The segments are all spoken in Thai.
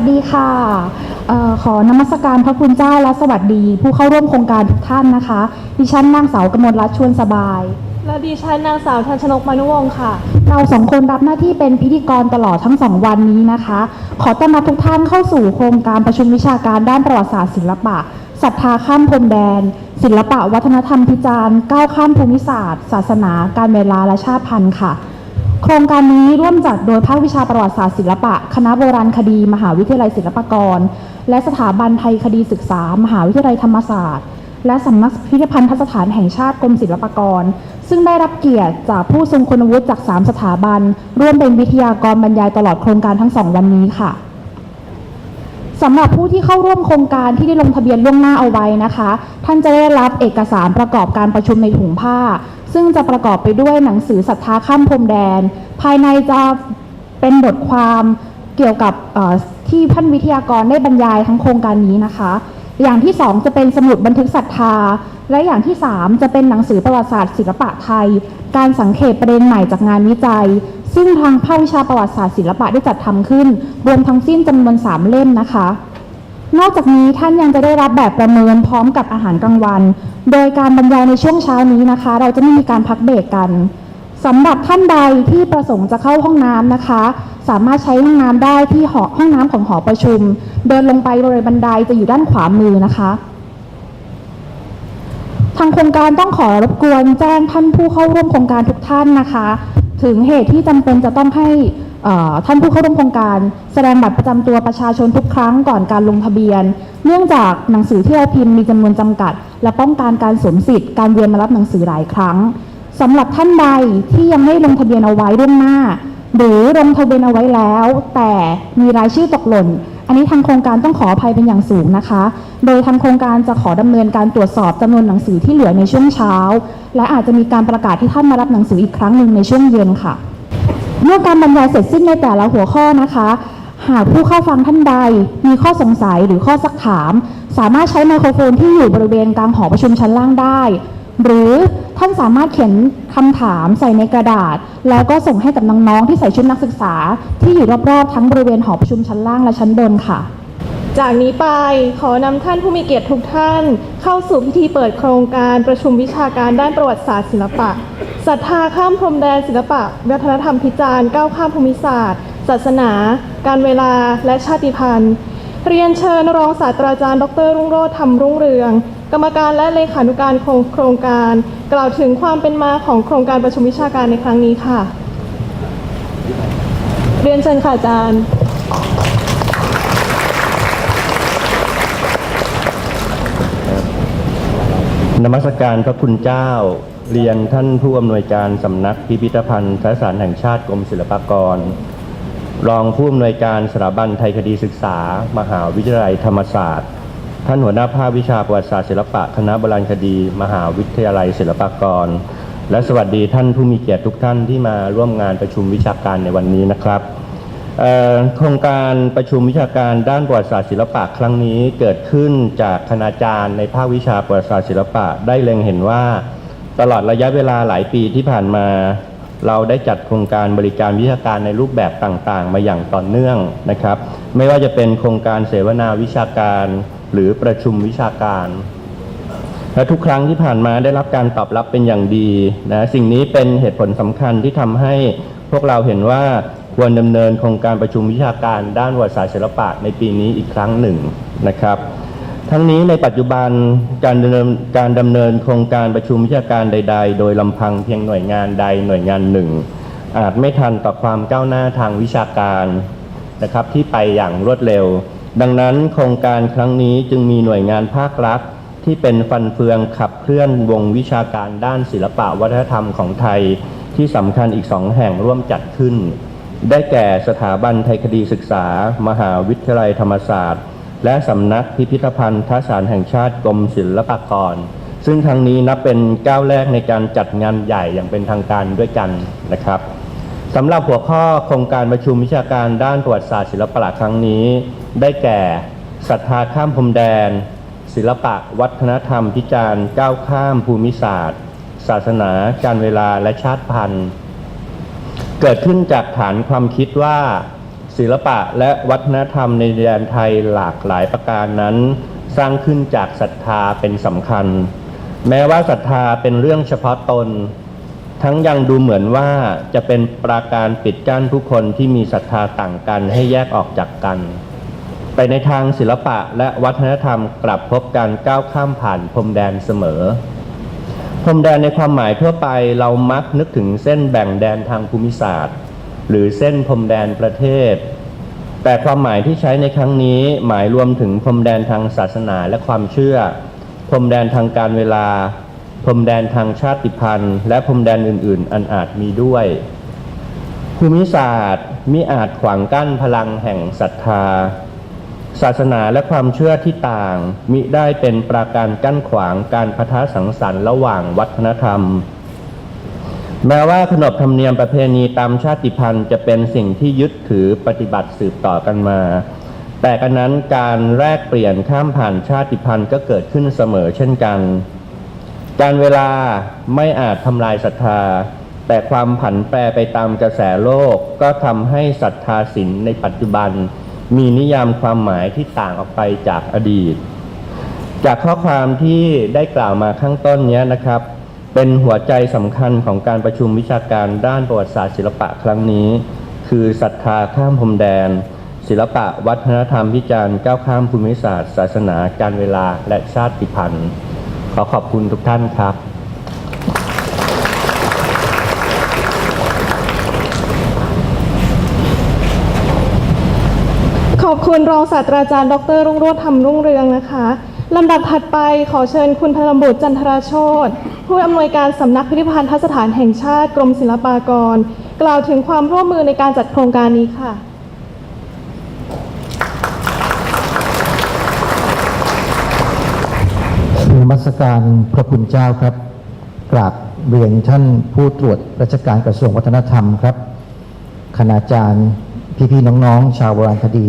วัสดีค่ะเออขอนมัสการพระคุณเจ้าและสวัสดี ผู้เข้าร่วมโครงการทุกท่านนะคะ ดิฉันนางสาวกมลรัตน์ชวนสบาย และดิฉันนางสาวทันชนกมานุวงศ์ค่ะ เราสองคนรับหน้าที่เป็นพิธีกรตลอดทั้งสองวันนี้นะคะ ขอต้อนรับทุกท่านเข้าสู่โครงการประชุมวิชาการด้านประวัติศาสตร์ศิลปะศรัทธาข้ามพรมแดน ศิลปะวัฒนธรรมพิจารณ์ก้าวข้ามภูมิศาสตร์ ศาสนา การเวลาและชาติพันธุ์ค่ะ โครงการนี้ร่วมจัดโดยภาควิชาประวัติศาสตร์ศิลปะ คณะโบราณคดี มหาวิทยาลัยศิลปากร และสถาบันไทยคดีศึกษา มหาวิทยาลัยธรรมศาสตร์ และสำนักพิพิธภัณฑสถานแห่งชาติกรมศิลปากร ซึ่งได้รับเกียรติจากผู้ทรงคุณวุฒิจาก 3 สถาบัน ร่วมเป็นวิทยากรบรรยายตลอดโครงการทั้งสองวันนี้ค่ะสำหรับผู้ที่เข้าร่วมโครงการที่ได้ลงทะเบียนล่วงหน้าเอาไว้นะคะ ท่านจะได้รับเอกสารประกอบการประชุมในถุงผ้า ซึ่งจะประกอบไปด้วยหนังสือศรัทธาข้ามพรมแดน ภายในจะเป็นบทความเกี่ยวกับที่ท่านวิทยากรได้บรรยายทั้งโครงการนี้นะคะ อย่างที่สองจะเป็นสมุดบันทึกศรัทธา และอย่างที่สามจะเป็นหนังสือประวัติศาสตร์ศิลปะไทย การสังเขปประเด็นใหม่จากงานวิจัย ซึ่งทางภาควิชาประวัติศาสตร์ศิลปะได้จัดทำขึ้น รวมทั้งสิ้นจำนวนสามเล่มนะคะ นอกจากนี้ท่านยังจะได้รับแบบประเมินพร้อมกับอาหารกลางวัน โดยการบรรยายในช่วงเช้านี้นะคะ เราจะไม่มีการพักเบรกกันสำหรับท่านใดที่ประสงค์จะเข้าห้องน้ำนะคะ สามารถใช้ห้องน้ำได้ที่หอห้องน้ำของหอประชุม เดินลงไปโดยบันไดจะอยู่ด้านขวามือนะคะ ทางโครงการต้องขอรบกวนแจ้งท่านผู้เข้าร่วมโครงการทุกท่านนะคะ ถึงเหตุที่จำเป็นจะต้องให้ ท่านผู้เข้าร่วมโครงการแสดงบัตรประจำตัวประชาชนทุกครั้งก่อนการลงทะเบียน เนื่องจากหนังสือที่เราพิมพ์มีจำนวนจำกัด และป้องกันการสวมสิทธิ์การเวียนมารับหนังสือหลายครั้งสำหรับท่านใดที่ยังไม่ลงทะเบียนเอาไว้ล่วงหน้า หรือลงทะเบียนเอาไว้แล้ว แต่มีรายชื่อตกหล่น อันนี้ทางโครงการต้องขออภัยเป็นอย่างสูงนะคะ โดยทางโครงการจะขอดำเนินการตรวจสอบจำนวนหนังสือที่เหลือในช่วงเช้า และอาจจะมีการประกาศที่ท่านมารับหนังสืออีกครั้งหนึ่งในช่วงเย็นค่ะ เมื่อการบรรยายเสร็จสิ้นในแต่ละหัวข้อนะคะ หากผู้เข้าฟังท่านใดมีข้อสงสัยหรือข้อสักถาม สามารถใช้ไมโครโฟนที่อยู่บริเวณกลางหอประชุมชั้นล่างได้ หรือท่านสามารถเขียนคำถามใส่ในกระดาษ แล้วก็ส่งให้กับน้องๆที่ใส่ชุดนักศึกษา ที่อยู่รอบๆทั้งบริเวณหอประชุมชั้นล่างและชั้นบนค่ะจากนี้ไปขอนำท่านผู้มีเกียรติทุกท่าน เข้าสู่พิธีเปิดโครงการประชุมวิชาการด้านประวัติศาสตร์ศิลปะ ศรัทธาข้ามพรมแดนศิลปะ วัฒนธรรมพิจารณ์ก้าวข้ามภูมิศาสตร์ ศาสนา การเวลาและชาติพันธุ์ เรียนเชิญรองศาสตราจารย์ดรรุ่งโรจน์ธรรมรุ่งเรือง กรรมการและเลขานุการโครงโครงการ กล่าวถึงความเป็นมาของโครงการประชุมวิชาการในครั้งนี้ค่ะ เรียนเชิญค่ะอาจารย์นมัสการพระคุณเจ้า เรียนท่านผู้อำนวยการสำนักพิพิธภัณฑ์สถานแห่งชาติกรมศิลปากร รองผู้อำนวยการสถาบันไทยคดีศึกษา มหาวิทยาลัยธรรมศาสตร์ ท่านหัวหน้าภาควิชาประวัติศาสตร์ศิลปะคณะโบราณคดี มหาวิทยาลัยศิลปากร และสวัสดีท่านผู้มีเกียรติทุกท่านที่มาร่วมงานประชุมวิชาการในวันนี้นะครับโครงการประชุมวิชาการด้านประวัติศาสตร์ศิลปะครั้งนี้เกิดขึ้นจากคณาจารย์ในภาควิชาประวัติศาสตร์ศิลปะได้เล็งเห็นว่า ตลอดระยะเวลาหลายปีที่ผ่านมา เราได้จัดโครงการบริการวิชาการในรูปแบบต่างๆ มาอย่างต่อเนื่องนะครับ ไม่ว่าจะเป็นโครงการเสวนาวิชาการหรือประชุมวิชาการ และทุกครั้งที่ผ่านมาได้รับการตอบรับเป็นอย่างดีนะสิ่งนี้เป็นเหตุผลสำคัญที่ทำให้พวกเราเห็นว่าควรดำเนินโครงการประชุมวิชาการด้านวัติศาสตร์ศิลปะในปีนี้อีกครั้งหนึ่งนะครับ ทั้งนี้ในปัจจุบันการดำเนินการดำเนินโครงการประชุมวิชาการใด ๆ โดยลำพังเพียงหน่วยงานใดหน่วยงานหนึ่ง อาจไม่ทันต่อความก้าวหน้าทางวิชาการนะครับที่ไปอย่างรวดเร็ว ดังนั้นโครงการครั้งนี้จึงมีหน่วยงานภาครัฐที่เป็นฟันเฟืองขับเคลื่อนวงวิชาการด้านศิลปะวัฒนธรรมของไทย ที่สำคัญอีกสองแห่งร่วมจัดขึ้น ได้แก่สถาบันไทยคดีศึกษา มหาวิทยาลัยธรรมศาสตร์ และสำนักพิพิธภัณฑ์ทสานแห่งชาติกรมศิลปากร ซึ่งครั้งนี้นับเป็นก้าวแรกในการจัดงานใหญ่อย่างเป็นทางการด้วยกันนะครับสำหรับหัวข้อโครงการประชุมวิชาการด้านประวัติศาสตร์ศิลปะครั้งนี้ ได้แก่ศรัทธาข้ามพรมแดน ศิลปะวัฒนธรรมพิจารณ์ก้าวข้ามภูมิศาสตร์ ศาสนา การเวลาและชาติพันธุ์ เกิดขึ้นจากฐานความคิดว่า ศิลปะและวัฒนธรรมในแดนไทยหลากหลายประการนั้น สร้างขึ้นจากศรัทธาเป็นสำคัญ แม้ว่าศรัทธาเป็นเรื่องเฉพาะตน ทั้งยังดูเหมือนว่าจะเป็นปราการปิดกั้นผู้คนที่มีศรัทธาต่างกันให้แยกออกจากกัน ไปในทางศิลปะและวัฒนธรรมกลับพบการก้าวข้ามผ่านพรมแดนเสมอพรมแดนในความหมายทั่วไปเรามักนึกถึงเส้นแบ่งแดนทางภูมิศาสตร์ หรือเส้นพรมแดนประเทศ แต่ความหมายที่ใช้ในครั้งนี้หมายรวมถึงพรมแดนทางศาสนาและความเชื่อ พรมแดนทางการเวลา พรมแดนทางชาติพันธุ์ และพรมแดนอื่น ๆ อันอาจมีด้วย ภูมิศาสตร์มิอาจขวางกั้นพลังแห่งศรัทธา ศาสนาและความเชื่อที่ต่างมิได้เป็นปราการกั้นขวางการพะทะสังสรรค์ระหว่างวัฒนธรรม แม้ว่าขนบธรรมเนียมประเพณีตามชาติพันธุ์จะเป็นสิ่งที่ยึดถือปฏิบัติสืบต่อกันมา แต่กันนั้นการแลกเปลี่ยนข้ามผ่านชาติพันธุ์ก็เกิดขึ้นเสมอเช่นกัน การเวลาไม่อาจทำลายศรัทธา แต่ความผันแปรไปตามกระแสโลกก็ทำให้ศรัทธาศิลในปัจจุบัน มีนิยามความหมายที่ต่างออกไปจากอดีต จากข้อความที่ได้กล่าวมาข้างต้นเนี้ยนะครับ เป็นหัวใจสำคัญของการประชุมวิชาการด้านประวัติศาสตร์ศิลปะครั้งนี้ คือศรัทธาข้ามพรมแดน ศิลปะวัฒนธรรมวิจารณ์ก้าวข้ามภูมิศาสตร์ ศาสนา การเวลาและชาติพันธุ์ ขอขอบคุณทุกท่านครับ ขอบคุณรองศาสตราจารย์ ดรรุ่งโรจน์ธรรมรุ่งเรืองนะคะลำดับถัดไปขอเชิญคุณพลบุตรจันทราโชต ผู้อำนวยการสำนักพิพิธภัณฑสถานแห่งชาติกรมศิลปากร กล่าวถึงความร่วมมือในการจัดโครงการนี้ค่ะ นมัสการพระคุณเจ้าครับ กราบเรียนท่านผู้ตรวจราชการกระทรวงวัฒนธรรมครับ คณาจารย์พี่ๆน้องๆ ชาวโบราณคดี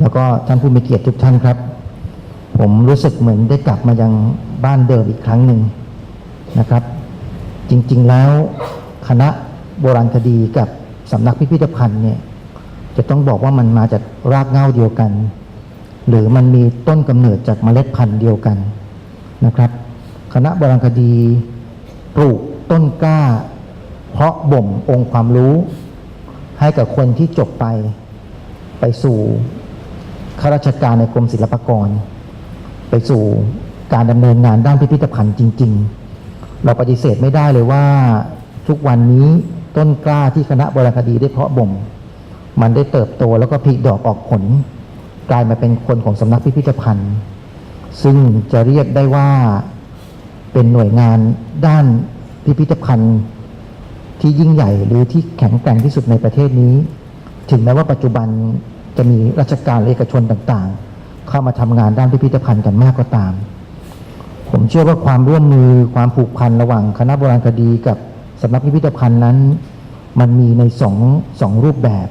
แล้วก็ท่านผู้มีเกียรติทุกท่านครับ ผมรู้สึกเหมือนได้กลับมายังบ้านเดิมอีกครั้งหนึ่ง นะครับ จริงๆแล้วคณะโบราณคดีกับสำนักพิพิธภัณฑ์เนี่ยจะต้องบอกว่ามันมาจากรากเหง้าเดียวกัน หรือมันมีต้นกำเนิดจากเมล็ดพันธุ์เดียวกันนะครับ คณะโบราณคดีปลูกต้นกล้า เพราะบ่มองค์ความรู้ ให้กับคนที่จบไปไปสู่ข้าราชการในกรมศิลปากร ไปสู่การดำเนินงานด้านพิพิธภัณฑ์จริง ๆ เราปฏิเสธไม่ได้เลยว่าทุกวันนี้ต้นกล้าที่คณะโบราณคดีได้เพาะบ่ม มันได้เติบโตแล้วก็ผลิดอกออกผล กลายมาเป็นคนของสำนักพิพิธภัณฑ์ ซึ่งจะเรียกได้ว่าเป็นหน่วยงานด้านพิพิธภัณฑ์ ที่ยิ่งใหญ่หรือที่แข็งแกร่งที่สุดในประเทศนี้ ถึงแม้ว่าปัจจุบันจะมีราชการและเอกชนต่างๆ เข้ามาทำงานด้านพิพิธภัณฑ์กันมากก็ตาม ผมเชื่อว่าความร่วมมือความผูกพันระหว่างคณะโบราณคดีกับสำนักพิพิธภัณฑ์นั้น มันมีในสองสองรูปแบบ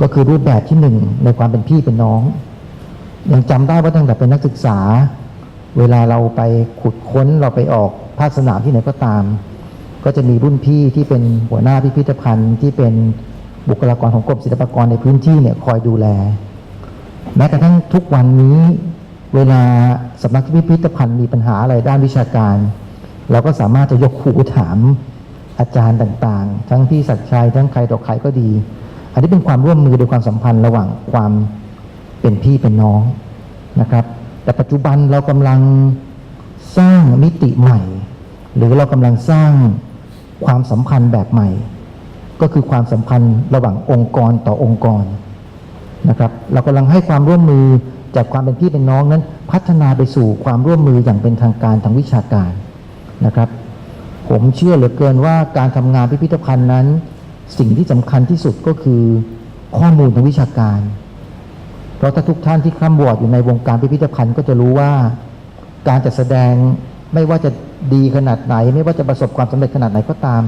ก็คือรูปแบบที่หนึ่งในความเป็นพี่เป็นน้องยังจำได้ว่าตั้งแต่เป็นนักศึกษา เวลาเราไปขุดค้นเราไปออกภาคสนามที่ไหนก็ตาม ก็จะมีรุ่นพี่ที่เป็นหัวหน้าพิพิธภัณฑ์ที่เป็นบุคลากรของกรมศิลปากรในพื้นที่เนี่ยคอยดูแลแม้กระทั่งทุกวันนี้ เวลาสำนักพิพิธภัณฑ์มีปัญหาอะไรด้านวิชาการ เราก็สามารถจะยกหูถามอาจารย์ต่างๆ ทั้งพี่ศักชัยทั้งใครต่อใครก็ดี อันนี้เป็นความร่วมมือโดยความสัมพันธ์ระหว่างความเป็นพี่เป็นน้องนะครับ แต่ปัจจุบันเรากำลังสร้างมิติใหม่ หรือเรากำลังสร้างความสัมพันธ์แบบใหม่ ก็คือความสัมพันธ์ระหว่างองค์กรต่อองค์กรนะครับ เรากำลังให้ความร่วมมือ จากความเป็นพี่เป็นน้องนั้น พัฒนาไปสู่ความร่วมมืออย่างเป็นทางการทางวิชาการนะครับ ผมเชื่อเหลือเกินว่าการทำงานพิพิธภัณฑ์นั้น สิ่งที่สำคัญที่สุดก็คือข้อมูลทางวิชาการ เพราะถ้าทุกท่านที่คร่ำวอดอยู่ในวงการพิพิธภัณฑ์ก็จะรู้ว่าการจัดแสดงไม่ว่าจะดีขนาดไหน ไม่ว่าจะประสบความสำเร็จขนาดไหนก็ตาม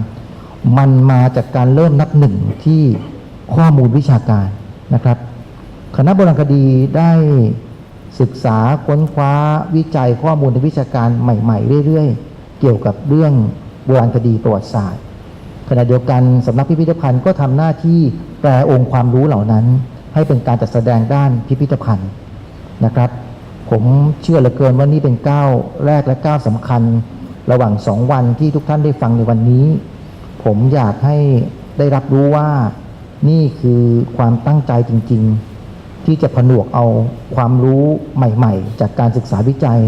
มันมาจากการเริ่มนับหนึ่งที่ข้อมูลวิชาการนะครับ คณะโบราณคดีได้ศึกษาค้นคว้าวิจัยข้อมูลทางวิชาการใหม่ๆ เรื่อยๆ เกี่ยวกับเรื่องโบราณคดีประวัติศาสตร์ ขณะเดียวกันสำนักพิพิธภัณฑ์ก็ทำหน้าที่แปลองค์ความรู้เหล่านั้น ให้เป็นการจัดแสดงด้านพิพิธภัณฑ์นะครับ ผมเชื่อเหลือเกินว่านี่เป็นก้าวแรกและก้าวสำคัญ ระหว่างสองวันที่ทุกท่านได้ฟังในวันนี้ ผมอยากให้ได้รับรู้ว่านี่คือความตั้งใจจริง ๆ ที่จะผนวกเอาความรู้ใหม่ๆ จากการศึกษาวิจัย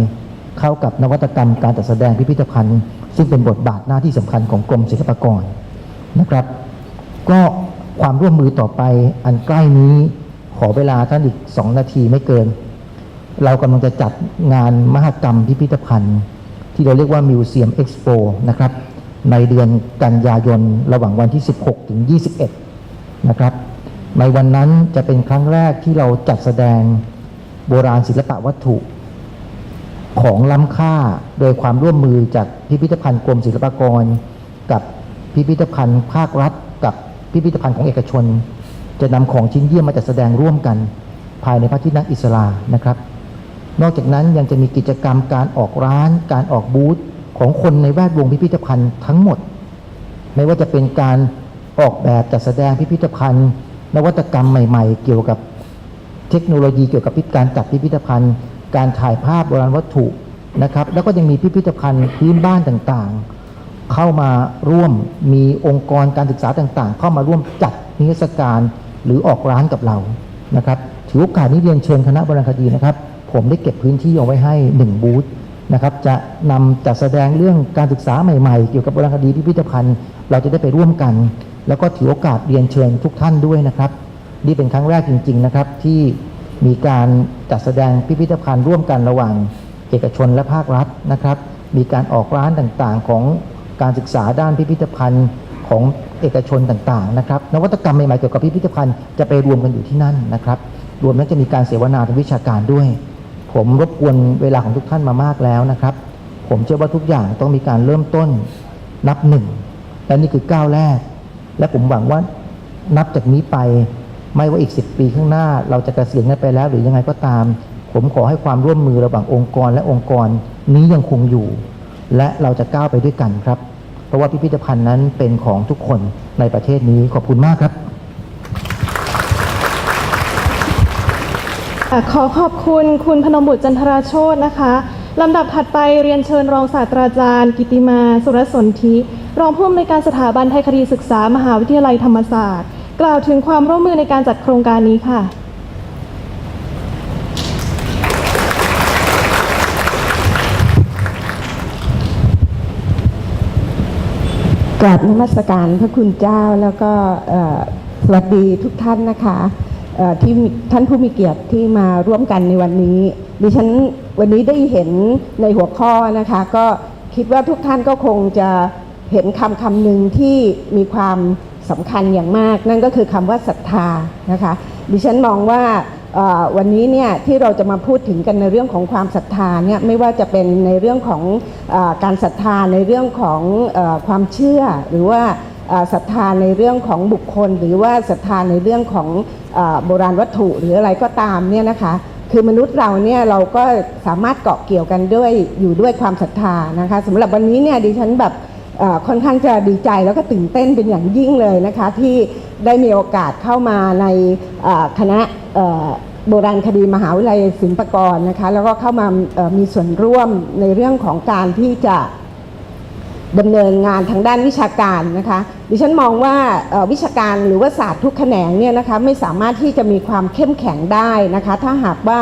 เข้ากับนวัตกรรมการจัดแสดงพิพิธภัณฑ์ ซึ่งเป็นบทบาทหน้าที่สำคัญของกรมศิลปากรนะครับ ก็ความร่วมมือต่อไปอันใกล้นี้ขอเวลาท่านอีกสองนาทีไม่เกิน เรากำลังจะจัดงานมหกรรมพิพิธภัณฑ์ ที่เราเรียกว่า Museum Expo นะครับในเดือนกันยายนระหว่างวันที่ 16 ถึง 21 นะครับ ในวันนั้นจะเป็นครั้งแรกที่เราจัดแสดงโบราณศิลปะวัตถุ ของล้ำค่าโดยความร่วมมือจากพิพิธภัณฑ์กรมศิลปากร กับพิพิธภัณฑ์ภาครัฐ กับพิพิธภัณฑ์ของเอกชน จะนำของชิ้นเยี่ยมมาจัดแสดงร่วมกัน ภายในพระที่นั่งอิสลานะครับ นอกจากนั้นยังจะมีกิจกรรมการออกร้าน การออกบูธของคนในแวดวงพิพิธภัณฑ์ทั้งหมด ไม่ว่าจะเป็นการออกแบบจัดแสดงพิพิธภัณฑ์ นวัตกรรมใหม่ๆ เกี่ยวกับเทคโนโลยีเกี่ยวกับการจัดพิพิธภัณฑ์ การถ่ายภาพโบราณวัตถุนะครับ แล้วก็ยังมีพิพิธภัณฑ์พื้นบ้านต่างๆ เข้ามาร่วมมีองค์กรการศึกษาต่างๆ เข้ามาร่วมจัดนิทรรศการหรือออกร้านกับเรานะครับถือโอกาสนี้เรียนเชิญคณะโบราณคดีนะครับ ผมได้เก็บพื้นที่เอาไว้ให้หนึ่งบูธนะครับ จะนำจัดแสดงเรื่องการศึกษาใหม่ๆ เกี่ยวกับโบราณคดีพิพิธภัณฑ์ เราจะได้ไปร่วมกัน แล้วก็ถือโอกาสเรียนเชิญทุกท่านด้วยนะครับ นี่เป็นครั้งแรกจริง ๆนะครับ ที่มีการจัดแสดงพิพิธภัณฑ์ร่วมกันระหว่างเอกชนและภาครัฐนะครับ มีการออกร้านต่างๆ ของการศึกษาด้านพิพิธภัณฑ์ของเอกชนต่างๆนะครับนวัตกรรมใหม่ๆเกี่ยวกับพิพิธภัณฑ์จะไปรวมกันอยู่ที่นั่นนะครับ รวมทั้งจะมีการเสวนาทางวิชาการด้วย ผมรบกวนเวลาของทุกท่านมามากแล้วนะครับ ผมเชื่อว่าทุกอย่างต้องมีการเริ่มต้นนับหนึ่งและนี่คือก้าวแรก และผมหวังว่านับจากนี้ไปไม่ว่าอีก 10 ปีข้างหน้า เราจะเกษียณกันไปแล้วหรือยังไงก็ตาม ผมขอให้ความร่วมมือระหว่างองค์กรและองค์กรนี้ยังคงอยู่ และเราจะก้าวไปด้วยกันครับ เพราะว่าพิพิธภัณฑ์นั้นเป็นของทุกคนในประเทศนี้ขอบคุณมากครับขอขอบคุณคุณพนมบุตรจันทราโชตนะคะ ลำดับถัดไปเรียนเชิญรองศาสตราจารย์ กิติมา สุรสนธิ รองผู้อำนวยการสถาบันไทยคดีศึกษามหาวิทยาลัยธรรมศาสตร์ กล่าวถึงความร่วมมือในการจัดโครงการนี้ค่ะ กราบนมัสการพระคุณเจ้าแล้วก็สวัสดีทุกท่านนะคะ ที่ท่านผู้มีเกียรติที่มาร่วมกันในวันนี้ ดิฉันวันนี้ได้เห็นในหัวข้อนะคะ ก็คิดว่าทุกท่านก็คงจะเห็นคำคำหนึ่งที่มีความสำคัญอย่างมาก นั่นก็คือคำว่าศรัทธานะคะ ดิฉันมองว่าวันนี้เนี่ยที่เราจะมาพูดถึงกันในเรื่องของความศรัทธาเนี่ยไม่ว่าจะเป็นในเรื่องของอการศรัทธาในเรื่องของอความเชื่อหรือว่า ศรัทธาในเรื่องของบุคคล หรือว่าศรัทธาในเรื่องของอโบราณวัตถุหรืออะไรก็ตามเนี่ยนะคะคือมนุษย์เราเนี่ยเราก็สามารถเกาะเกี่ยวกันด้วยอยู่ด้วยความศรัทธานะคะสำหรับวันนี้เนี่ยดิฉันแบบค่อนข้างจะดีใจแล้วก็ตื่นเต้นเป็นอย่างยิ่งเลยนะคะที่ได้มีโอกาสเข้ามาในคณะโบราณคดีมหาวิทยาลัยศิลปากรนะคะแล้วก็เข้ามามีส่วนร่วมในเรื่องของการที่จะ ดำเนินงานทางด้านวิชาการนะคะ ดิฉันมองว่าวิชาการหรือว่าศาสตร์ทุกแขนงเนี่ยนะคะไม่สามารถที่จะมีความเข้มแข็งได้นะคะ ถ้าหากว่า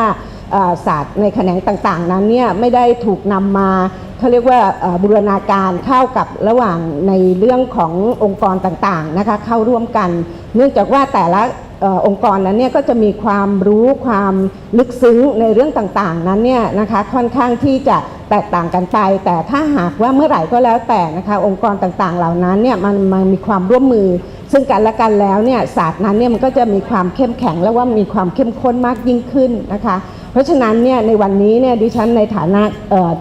ศาสตร์ในแขนงต่างๆ นั้นเนี่ยไม่ได้ถูกนำมาเขาเรียกว่าบูรณาการเข้ากับระหว่างในเรื่องขององค์กรต่างๆนะคะเข้าร่วมกัน เนื่องจากว่าแต่ละ อองค์กรนั้นเนี่ยก็จะมีความรู้ความลึกซึ้งในเรื่องต่างๆนั้นเนี่ยนะคะค่อนข้างที่จะแตกต่างกันไป แต่ถ้าหากว่าเมื่อไหร่ก็แล้วแต่นะคะองค์กรต่างๆ เหล่านั้นเนี่ยมันมันมีความร่วมมือ ซึ่งกันและกันแล้วเนี่ยศาสตร์นั้นเนี่ยมันก็จะมีความเข้มแข็งและว่ามีความเข้มข้นมากยิ่งขึ้นนะคะ เพราะฉะนั้นเนี่ยในวันนี้เนี่ยดิฉันในฐานะ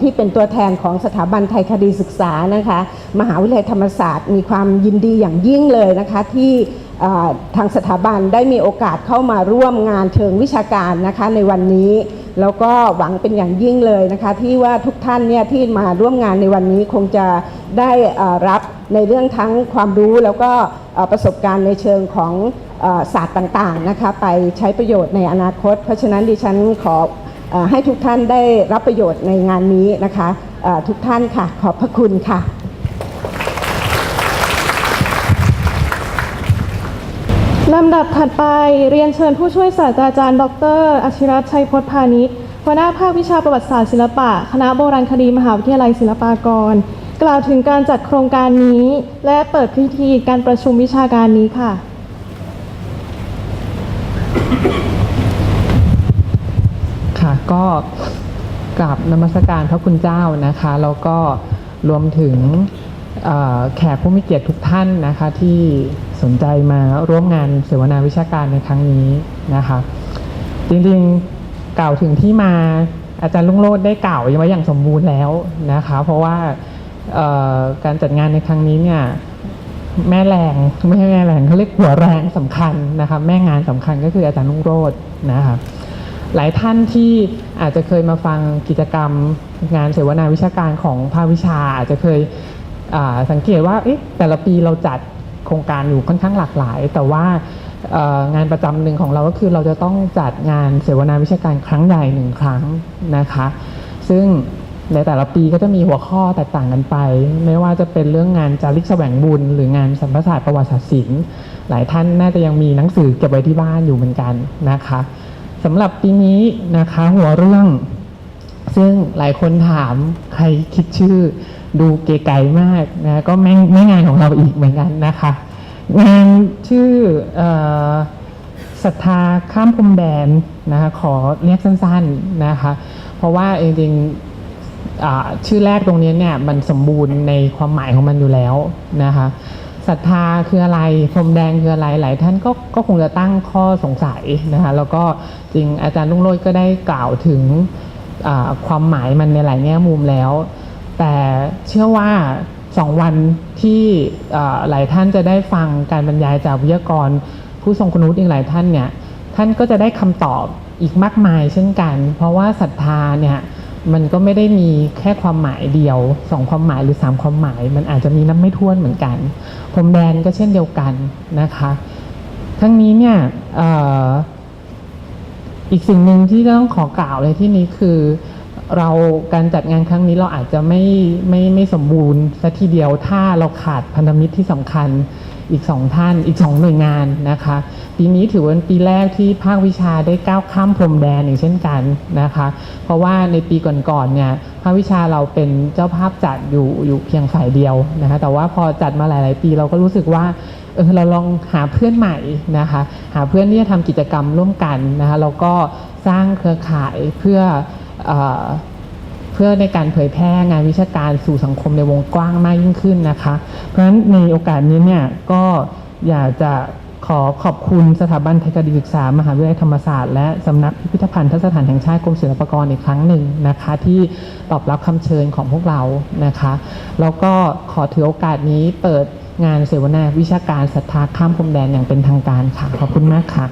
ที่เป็นตัวแทนของสถาบันไทยคดีศึกษานะคะมหาวิทยาลัยธรรมศาสตร์ มีความยินดีอย่างยิ่งเลยนะคะที่ ทางสถาบันได้มีโอกาสเข้ามาร่วมงานเชิงวิชาการนะคะในวันนี้ แล้วก็หวังเป็นอย่างยิ่งเลยนะคะที่ว่าทุกท่านเนี่ยที่มาร่วมงานในวันนี้คงจะได้รับในเรื่องทั้งความรู้แล้วก็ประสบการณ์ในเชิงของศาสตร์ต่างๆนะคะไปใช้ประโยชน์ในอนาคต เพราะฉะนั้นดิฉันขออให้ทุกท่านได้รับประโยชน์ในงานนี้นะคะทุกท่านค่ะ ขอบพระคุณค่ะ ลำดับถัดไปเรียนเชิญผู้ช่วยศาสตราจารย์ ดรอาชิรัตชัยพจน์พาณิชย์หัวหน้าภาควิชาประวัติศาสตร์ศิลปะ คณะโบราณคดีมหาวิทยาลัยศิลปากร กล่าวถึงการจัดโครงการนี้ และเปิดพิธีการประชุมวิชาการนี้ค่ะ ค่ะก็กราบนมัสการพระคุณเจ้านะคะ แล้วก็รวมถึง แขกผู้มีเกียรติทุกท่านนะคะที่สนใจมาร่วมงานเสวนาวิชาการในครั้งนี้นะคะจริงๆกล่าวถึงที่มาอาจารย์ลุงโรดได้กล่าวไว้อย่างสมบูรณ์แล้วนะคะเพราะว่าการจัดงานในครั้งนี้เนี่ยแม่แรงไม่ใช่แม่แรงเขาเรียกหัวแรงสำคัญนะคะแม่งานสำคัญก็คืออาจารย์ลุงโรดนะคะหลายท่านที่อาจจะเคยมาฟังกิจกรรมงานเสวนาวิชาการของภาควิชา อาจจะเคย สังเกตว่าแต่ละปีเราจัดโครงการอยู่ค่อนข้างหลากหลาย แต่ว่างานประจำหนึ่งของเราก็คือเราจะต้องจัดงานเสวนาวิชาการครั้งใหญ่หนึ่งครั้งนะคะ ซึ่งในแต่ละปีก็จะมีหัวข้อแตกต่างกันไป ไม่ว่าจะเป็นเรื่องงานจาริกแสวงบุญ หรืองานสัมภาษาประวัติศาสตร์ศิลป์หลายท่านน่าจะยังมีหนังสือเก็บไว้ที่บ้านอยู่เหมือนกันนะคะสำหรับปีนี้นะคะหัวเรื่อง ซึ่งหลายคนถามใครคิดชื่อ ดูเก๋ไก่มากนะก็ไม่ไม่งานของเราอีกเหมือนกันนะคะ งานชื่ออศรัทธาข้ามพรมแดนนะคะขอเรียกสั้นๆนะคะ เพราะว่าจริงๆชื่อแรกตรงนี้เนี่ยมันสมบูรณ์ในความหมายของมันอยู่แล้วนะคะศรัทธาคืออะไรพรมแดงคืออะไรหลายท่านก็ก็คงจะตั้งข้อสงสัยนะคะแล้วก็จริงอาจารย์ลุงโรจก็ได้กล่าวถึงความหมายมันในหลายแง่มุมแล้ว แต่เชื่อว่าสองวันที่หลายท่านจะได้ฟังการบรรยายจากวิทยากร ผู้ทรงคุณวุฒิอีกหลายท่านเนี่ยท่านก็จะได้คำตอบอีกมากมายเช่นกัน เพราะว่าศรัทธาเนี่ยมันก็ไม่ได้มีแค่ความหมายเดียวสองความหมายหรือสามความหมาย มันอาจจะมีน้ำไม่ท้วนเหมือนกันพรมแดนก็เช่นเดียวกันนะคะ ทั้งนี้เนี่ยอออีกสิ่งหนึ่งที่ต้องขอกล่าวเลยที่นี้คือ เราการจัดงานครั้งนี้เราอาจจะไม่ไม่ไม่สมบูรณ์สัทีเดียวถ้าเราขาดพันธมิตรที่สำคัญอีกสองท่านอีกสองหน่วยงานนะคะ ปีนี้ถือว่าเป็นปีแรกที่ภาควิชาได้ก้าวข้ามพรมแดนอย่างเช่นกันนะคะ เพราะว่าในปีก่อนๆเนี่ยภาควิชาเราเป็นเจ้าภาพจัดอยู่อยู่เพียงฝ่ายเดียวนะคะแต่ว่าพอจัดมาหลาย ๆ ปีเราก็รู้สึกว่าเออเราลองหาเพื่อนใหม่นะคะ หาเพื่อนที่จะทำกิจกรรมร่วมกันนะคะแล้วก็สร้างเครือข่ายเพื่อ เพื่อในการเผยแพร่งานวิชาการสู่สังคมในวงกว้างมากยิ่งขึ้นนะคะ เพราะฉะนั้นในโอกาสนี้เนี่ยก็อยากจะขอขอบคุณสถาบันเทคนิคศึกษามหาวิทยาลัยธรรมศาสตร์และสำนักพิพิธภัณฑ์ทสถานแห่งชาติกรมศิลปากรอีกครั้งหนึ่งนะคะ ที่ตอบรับคำเชิญของพวกเรานะคะแล้วก็ขอถือโอกาสนี้เปิดงานเสวนาวิชาการศรัทธาข้ามพรมแดนอย่างเป็นทางการค่ะ ขอบคุณมากค่ะ